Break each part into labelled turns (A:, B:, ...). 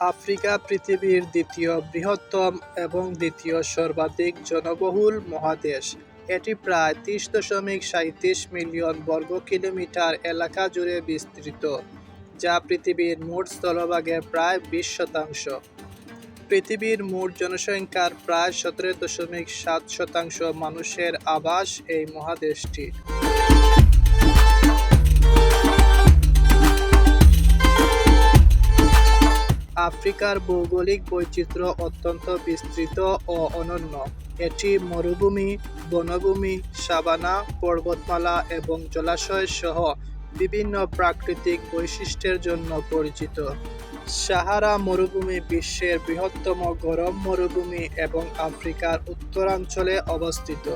A: Africa পৃথিবীর দ্বিতীয় বৃহত্তম এবং দ্বিতীয় সর্বাধিক জনবহুল মহাদেশ। এটি প্রায় তিরিশ দশমিক সাঁইত্রিশ মিলিয়ন বর্গ কিলোমিটার এলাকা জুড়ে বিস্তৃত, যা পৃথিবীর মোট স্থলভাগের প্রায় বিশ শতাংশ। পৃথিবীর মোট জনসংখ্যার প্রায় সতেরো দশমিক সাত শতাংশ মানুষের আবাস এই মহাদেশটি আফ্রিকার ভৌগোলিক বৈচিত্র্য অত্যন্ত বিস্তৃত ও অনন্য। এটি মরুভূমি, বনভূমি, সাভানা, পর্বতমালা এবং জলাশয় সহ বিভিন্ন প্রাকৃতিক বৈশিষ্ট্যের জন্য পরিচিত। সাহারা মরুভূমি বিশ্বের বৃহত্তম গরম মরুভূমি এবং আফ্রিকার উত্তরাঞ্চলে অবস্থিত।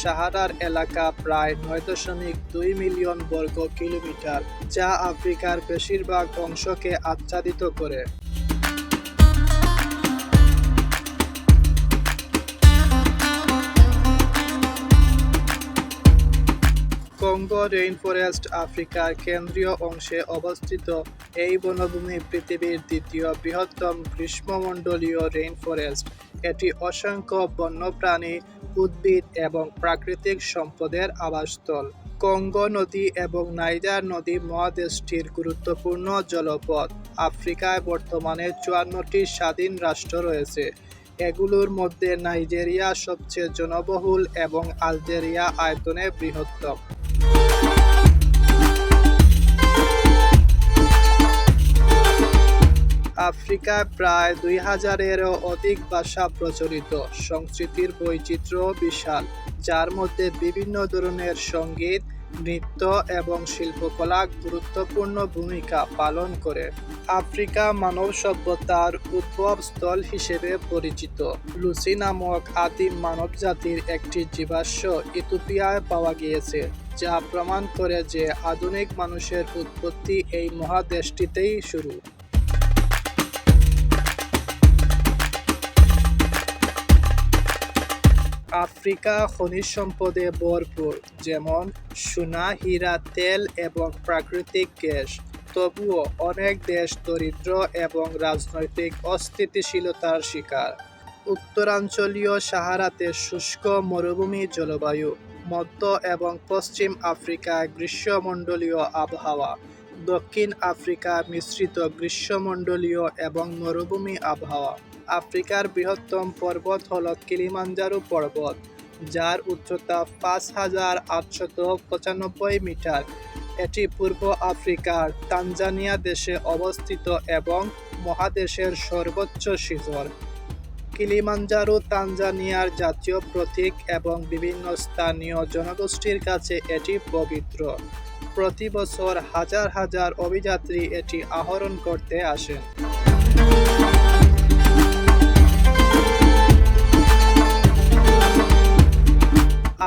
A: সাহারার এলাকা প্রায় নয় দশমিক দুই মিলিয়ন বর্গ কিলোমিটার, যা আফ্রিকার বেশিরভাগ অংশকে আচ্ছাদিত করে। কঙ্গো রেইনফরেস্ট আফ্রিকার কেন্দ্রীয় অংশে অবস্থিত এই বনভূমি পৃথিবীর দ্বিতীয় বৃহত্তম গ্রীষ্মমণ্ডলীয় রেইনফরেস্ট এটি অসংখ্য বন্যপ্রাণী, উদ্ভিদ এবং প্রাকৃতিক সম্পদের আবাসস্থল। কঙ্গো নদী এবং নাইজার নদী মহাদেশটির গুরুত্বপূর্ণ জলপথ। আফ্রিকায় বর্তমানে চুয়ান্নটি স্বাধীন রাষ্ট্র রয়েছে। এগুলোর মধ্যে নাইজেরিয়া সবচেয়ে জনবহুল এবং আলজেরিয়া আয়তনে বৃহত্তম। আফ্রিকায় প্রায় দুই হাজারেরও অধিক ভাষা প্রচলিত। সংস্কৃতির বৈচিত্র্য বিশাল, যার মধ্যে বিভিন্ন ধরনের সংগীত নৃত্য এবং শিল্পকলা গুরুত্বপূর্ণ ভূমিকা পালন করে। আফ্রিকা মানব সভ্যতার উদ্ভবস্থল হিসেবে পরিচিত। লুসি নামক আদিম মানব জাতির একটি জীবাশ্ম ইথোপিয়ায় পাওয়া গিয়েছে, যা প্রমাণ করে যে আধুনিক মানুষের উৎপত্তি এই মহাদেশটিতেই শুরু। আফ্রিকা খনিজ সম্পদে ভরপুর, যেমন সোনা হীরা তেল এবং প্রাকৃতিক গ্যাস। তবুও অনেক দেশ দরিদ্র এবং রাজনৈতিক অস্থিতিশীলতার শিকার। উত্তরাঞ্চলীয় সাহারাতে শুষ্ক মরুভূমি জলবায়ু, মধ্য এবং পশ্চিম আফ্রিকায় গ্রীষ্মমণ্ডলীয় আবহাওয়া। দক্ষিণ আফ্রিকা মিশ্রিত গ্রীষ্মমণ্ডলীয় এবং মরুভূমি আবহাওয়া। আফ্রিকার বৃহত্তম পর্বত হল কিলিমাঞ্জারো পর্বত, যার উচ্চতা পাঁচ হাজার আটশত পঁচানব্বই মিটার। এটি পূর্ব আফ্রিকার তানজানিয়া দেশে অবস্থিত এবং মহাদেশের সর্বোচ্চ শিখর। কিলিমাঞ্জারো তানজানিয়ার জাতীয় প্রতীক এবং বিভিন্ন স্থানীয় জনগোষ্ঠীর কাছে এটি পবিত্র। প্রতি বছর হাজার হাজার অভিযাত্রী এটি আহরণ করতে আসেন।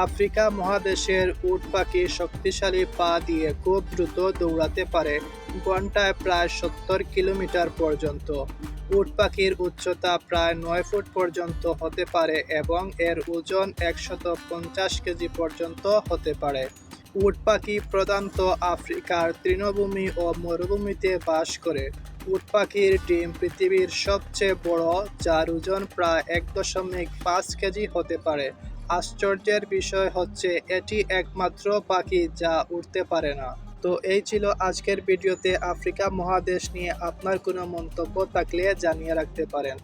A: আফ্রিকা মহাদেশের উট পাখি শক্তিশালী পা দিয়ে খুব দ্রুত দৌড়াতে পারে, ঘন্টায় প্রায় সত্তর কিলোমিটার পর্যন্ত। উট পাখির উচ্চতা প্রায় নয় ফুট পর্যন্ত হতে পারে এবং এর ওজন একশত পঞ্চাশ কেজি পর্যন্ত হতে পারে। উট পাখি প্রধানত আফ্রিকার তৃণভূমি ও মরুভূমিতে বাস করে। উট পাখির ডিম পৃথিবীর সবচেয়ে বড়, যার ওজন প্রায় এক দশমিক পাঁচ কেজি হতে পারে। আশ্চর্যের বিষয় হচ্ছে, এটি একমাত্র পাখি যা উঠতে পারে না। তো এই ছিল আজকের ভিডিওতে আফ্রিকা মহাদেশ নিয়ে আপনার কোনো মন্তব্য থাকলে জানিয়ে রাখতে পারেন।